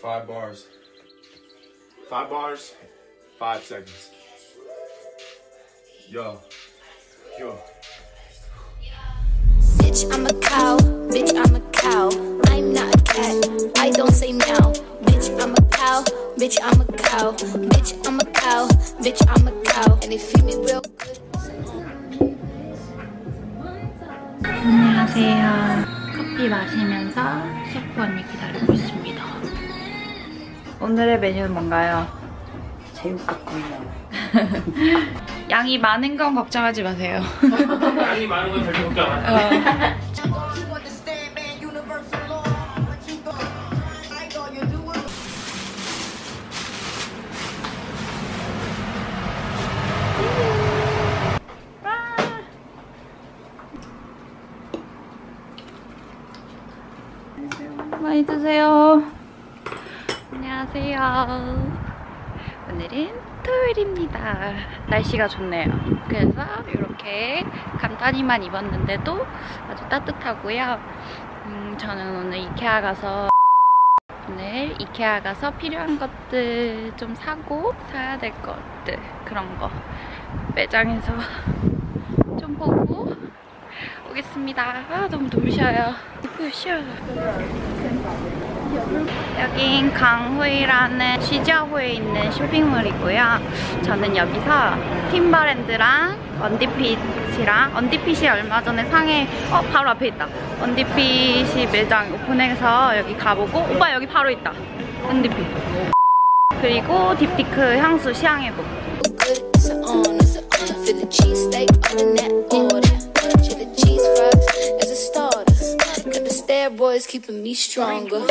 Five bars. Five bars, five seconds. Yo. Yo. Bitch, I'm a cow. Bitch, I'm a cow. I'm not a cat. I don't say meow. Bitch, I'm a cow. Bitch, I'm a cow. Bitch, I'm a cow. Bitch, I'm a cow. And they feed me real good. 안녕하세요. 커피 마시면서 셰프 언니 기다리고 있습니다. 오늘의 메뉴는 뭔가요? 제육볶음면. 양이 많은 건 걱정하지 마세요. 양이 많은 건 절대 걱정 안 해. 많 안녕하세요. 오늘은 토요일입니다. 날씨가 좋네요. 그래서 이렇게 간단히만 입었는데도 아주 따뜻하고요. 음, 저는 오늘 이케아 가서 오늘 이케아 가서 필요한 것들 좀 사고 사야 될 것들 그런 거 매장에서 좀 보고 오겠습니다. 아 너무 눈부셔요. 눈부셔. 여긴 강후이라는 시저후에 있는 쇼핑몰이고요. 저는 여기서 팀버랜드랑 언디핏이랑 언디핏이 얼마 전에 상해 어 바로 앞에 있다. 언디핏이 매장 오픈해서 여기 가보고 오빠 여기 바로 있다. 언디핏. 그리고 딥티크 향수 시향해보고 on, on. Feel the cheesesteak in that order. Chili cheese fries as a starter. bad boys keeping me stronger.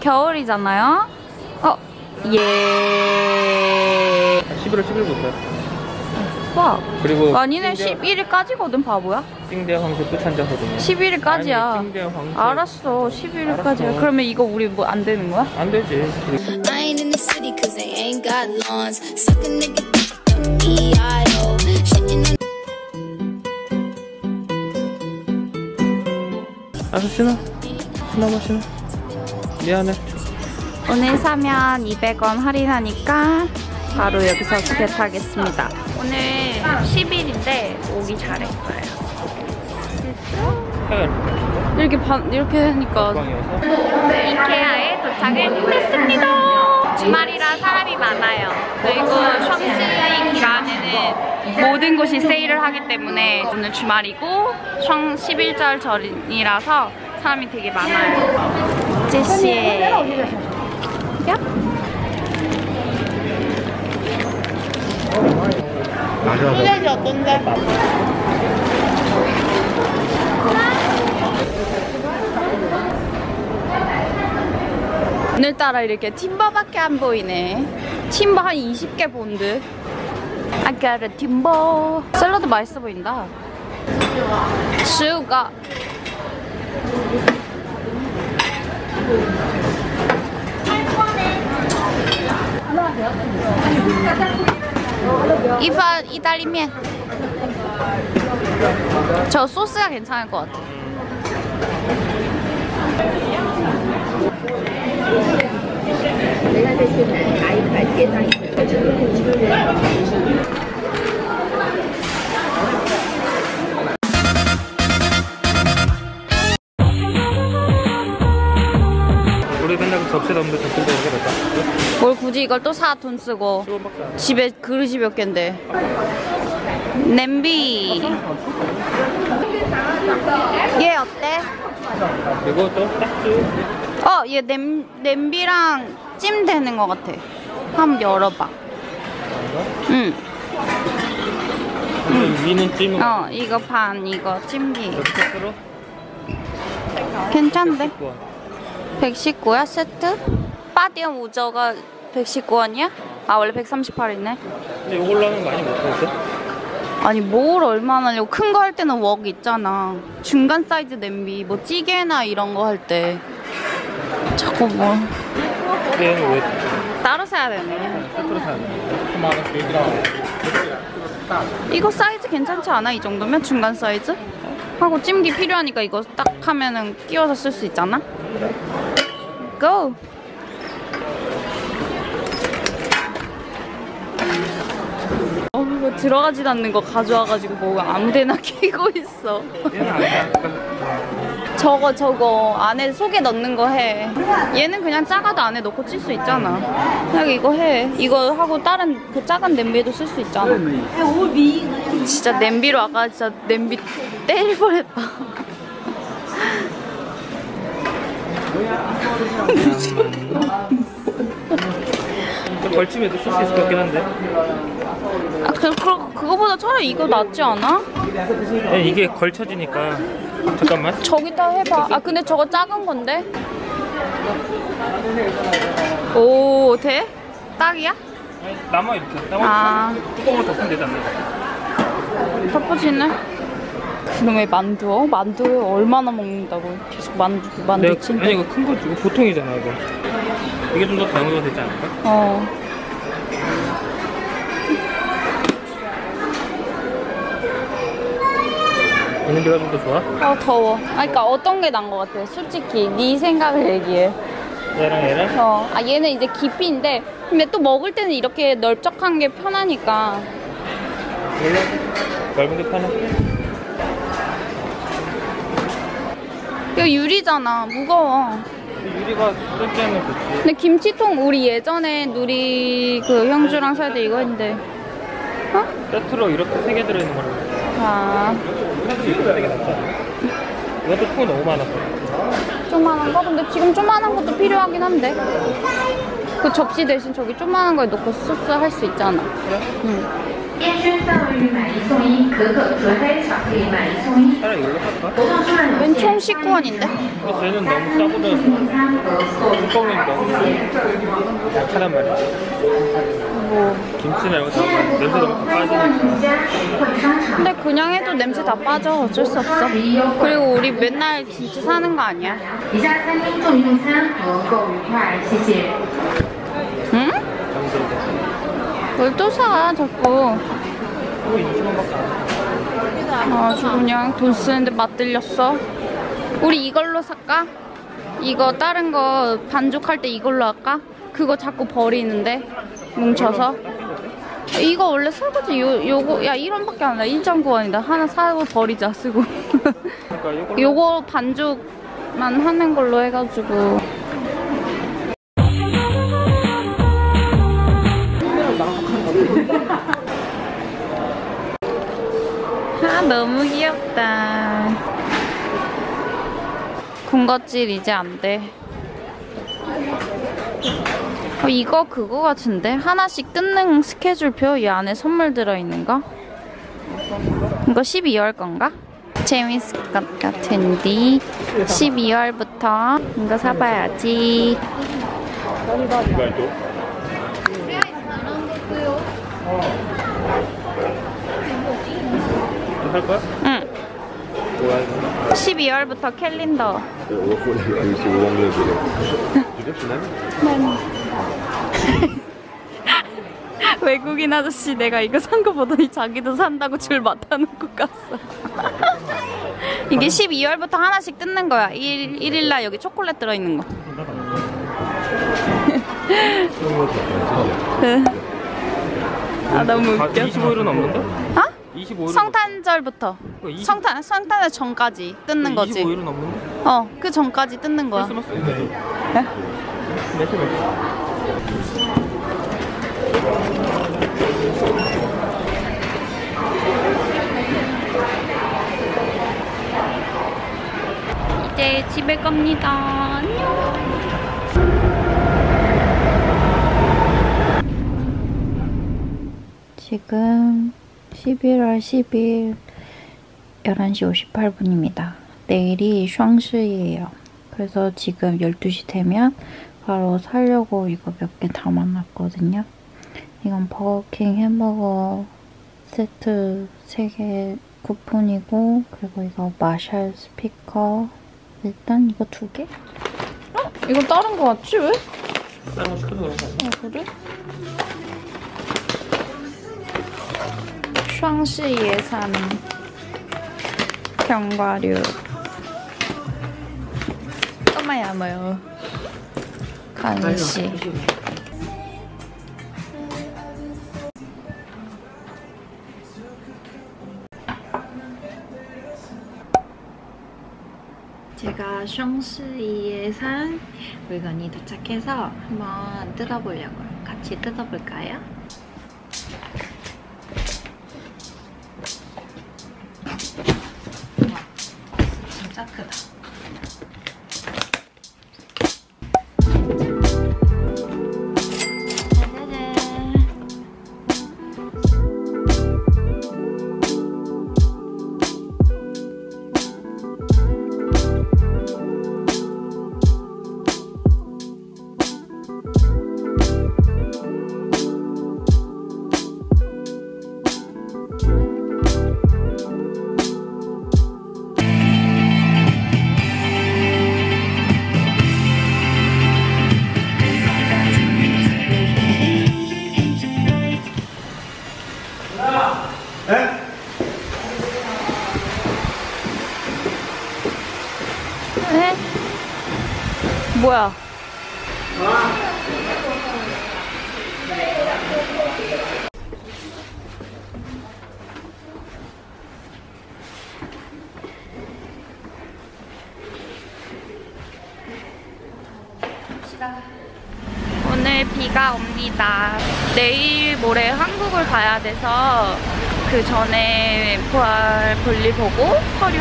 겨울이잖아요. 어? 예. 11월 10일부터. 와. 그리고 아니네 띵대- 11일까지거든 바보야? 띵대 황새 끝한자거든요. 11일까지야. 아니, 황새 알았어 11일까지야. 알았어. 그러면 이거 우리 뭐 안 되는 거야? 안 되지. 알았어 신어 신어봐 신어 미안해 오늘 사면 200원 할인하니까 바로 여기서 겟하겠습니다 오늘 10일인데 오기 잘했어요 이렇게 반, 이렇게 하니까 이케아에 도착을 했습니다. 주말이라 사람이 많아요. 그리고 샹스이 기간에는 모든 곳이 세일을 하기 때문에 오늘 주말이고 샹 11절 절이라서 사람이 되게 많아요. 제시예요. 오늘따라 이렇게 팀버밖에 안 보이네. 팀버 한 20개 본드. I got a timber. 샐러드 맛있어 보인다. 슈가. 이파 이탈리면. 저 소스가 괜찮을 것 같아. 우리 굳이 이걸 또 사 돈 쓰고 10원밖에 안 집에 그릇이 몇 갠데 냄비 얘 어때? 또 딱지 어, 얘 냄, 냄비랑 찜 되는 것 같아. 한번 열어봐. 응. 음. 위는 찜은 어, 이거 반, 이거 찜기. 괜찮대. 와. 119야 세트? 빠디엄 우저가 119원이야? 아 원래 138이네 근데 이걸로 하면 많이 못하겠어? 아니 뭘 얼마나 하려고 큰 거 할 때는 웍 있잖아 중간 사이즈 냄비 뭐 찌개나 이런 거 할 때 자꾸 뭐 얘는 왜 따로 사야 되네 세트로 사야 돼? 이거 사이즈 괜찮지 않아? 이 정도면 중간 사이즈? 하고 찜기 필요하니까 이거 딱 하면은 끼워서 쓸 수 있잖아 고! 어, 이거 들어가지도 않는 거 가져와가지고 뭐 아무데나 끼고 있어. 저거 저거 안에 속에 넣는 거 해. 얘는 그냥 작아도 안에 넣고 찔 수 있잖아. 그냥 이거 해. 이거 하고 다른 그 작은 냄비에도 쓸 수 있잖아. 진짜 냄비로 아까 진짜 냄비 때릴 뻔했다. 걸침에도 쓸 수 있을 것 같긴 한데. 아, 그, 그, 그거보다 차라리 이거 낫지 않아? 야, 이게 걸쳐지니까. 잠깐만. 저기다 해봐. 아, 근데 저거 작은 건데? 오, 돼? 딱이야? 아니, 남아 이렇게. 남아. 아. 뚜껑을 덮으면 되잖아. 덮어지네. 그럼 왜 만두어? 만두에 얼마나 먹는다고? 계속 만두, 만두 내가, 친 아니 이거 큰거 이거 보통이잖아 이거. 이게 좀더 다양화가 되지 않을까? 어. 있는 데가 좀 더 좋아? 아 더워. 아 그러니까 어떤 게 나은 것 같아? 솔직히 네 생각을 얘기해. 얘랑 얘랑? 어. 아 얘는 이제 깊이인데 근데 또 먹을 때는 이렇게 넓적한 게 편하니까. 몰라. 넓은 게 편해. 이거 유리잖아. 무거워. 유리가 쏠때는 좋지. 근데 김치통 우리 예전에 누리 그 형주랑 살 때 이거 했는데. 어? 세트로 이렇게 세 개 들어있는 거라 자. 이것도 통이 너무 많았어. 조만한 거? 근데 지금 조만한 것도 필요하긴 한데. 그 접시 대신 저기 조만한 거에 넣고 소스 할 수 있잖아. 그래? 응. 웬 총 19원인데? 쟤는 너무 싸고 들어서 뚜껑이 너무 약하단 말이야 뭐. 김치 말고 냄새도 막 빠지니까. 근데 그냥 해도 냄새 다 빠져. 어쩔 수 없어. 그리고 우리 맨날 김치 사는 거 아니야. 응? 뭘 또 사, 자꾸. 아주 그냥 돈 쓰는데 맛들렸어. 우리 이걸로 살까? 이거 다른 거 반죽할 때 이걸로 할까? 그거 자꾸 버리는데. 뭉쳐서. 이거 원래 설거지 요, 요거 야 1원밖에 안 나. 1.9원이다. 하나 사고 버리자 쓰고. 그러니까 요거 반죽만 하는 걸로 해가지고. 아 너무 귀엽다. 군것질 이제 안 돼. 어, 이거 그거 같은데? 하나씩 뜯는 스케줄표 이 안에 선물 들어있는 거? 이거 12월 건가? 재밌을 것 같은데 12월부터 이거 사봐야지 할 거야? 응 좋아해. 12월부터 캘린더 외국인 아저씨 내가 이거 산 거 보더니 자기도 산다고 줄 맡아놓고 갔어 이게 12월부터 하나씩 뜯는 거야. 1, 1일날 여기 초콜릿 들어있는 거. 아 너무 아, 웃겨. 25일은 없는데? 어? 25일은 성탄절부터. 그20 성탄 성탄절 전까지 뜯는 거지. 25일은 없는데? 어그 전까지 뜯는 거야. 크리스마스? 네? 몇시 몇 이제 집에 갑니다. 안녕. 지금 11월 10일 11시 58분입니다. 내일이 샹스이에요. 그래서 지금 12시 되면 바로 살려고 이거 몇 개 담아놨거든요. 이건 버거킹 햄버거 세트 3개 쿠폰이고 그리고 이거 마샬 스피커 일단 이거 두 개? 어? 이거 다른 거 같지 왜? 다른 거 시켜서 그런 거아 어, 그래? 슈앙시 예산 견과류 꼬마야 뭐요 간식. 제가 숑스이에 산 물건이 도착해서 한번 뜯어보려고요. 같이 뜯어볼까요? 진짜 크다. 뭐야? 오늘 비가 옵니다. 내일 모레 한국을 가야 돼서 그 전에 부활 볼일 보고 서류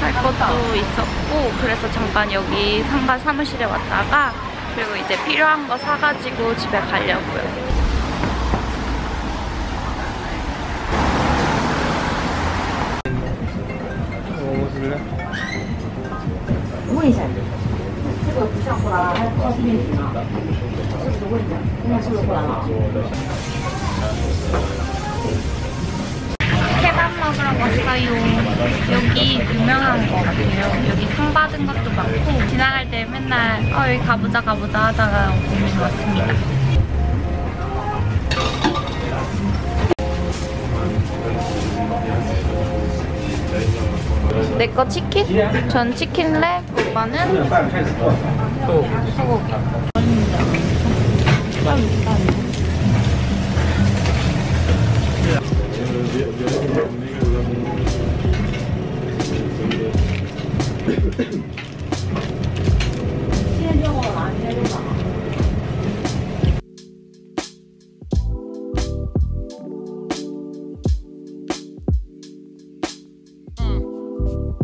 할 것도 있었고 그래서 잠깐 여기 상가 사무실에 왔다가 그리고 이제 필요한 거 사가지고 집에 가려고요. 먹으러 왔어요. 여기 유명한 것 같아요. 여기 상 받은 것도 많고 지나갈 때 맨날 어 여기 가보자 가보자 하다가 오는 같습니다. 내 거 치킨? 전 치킨 랩, 오빠는 소고기.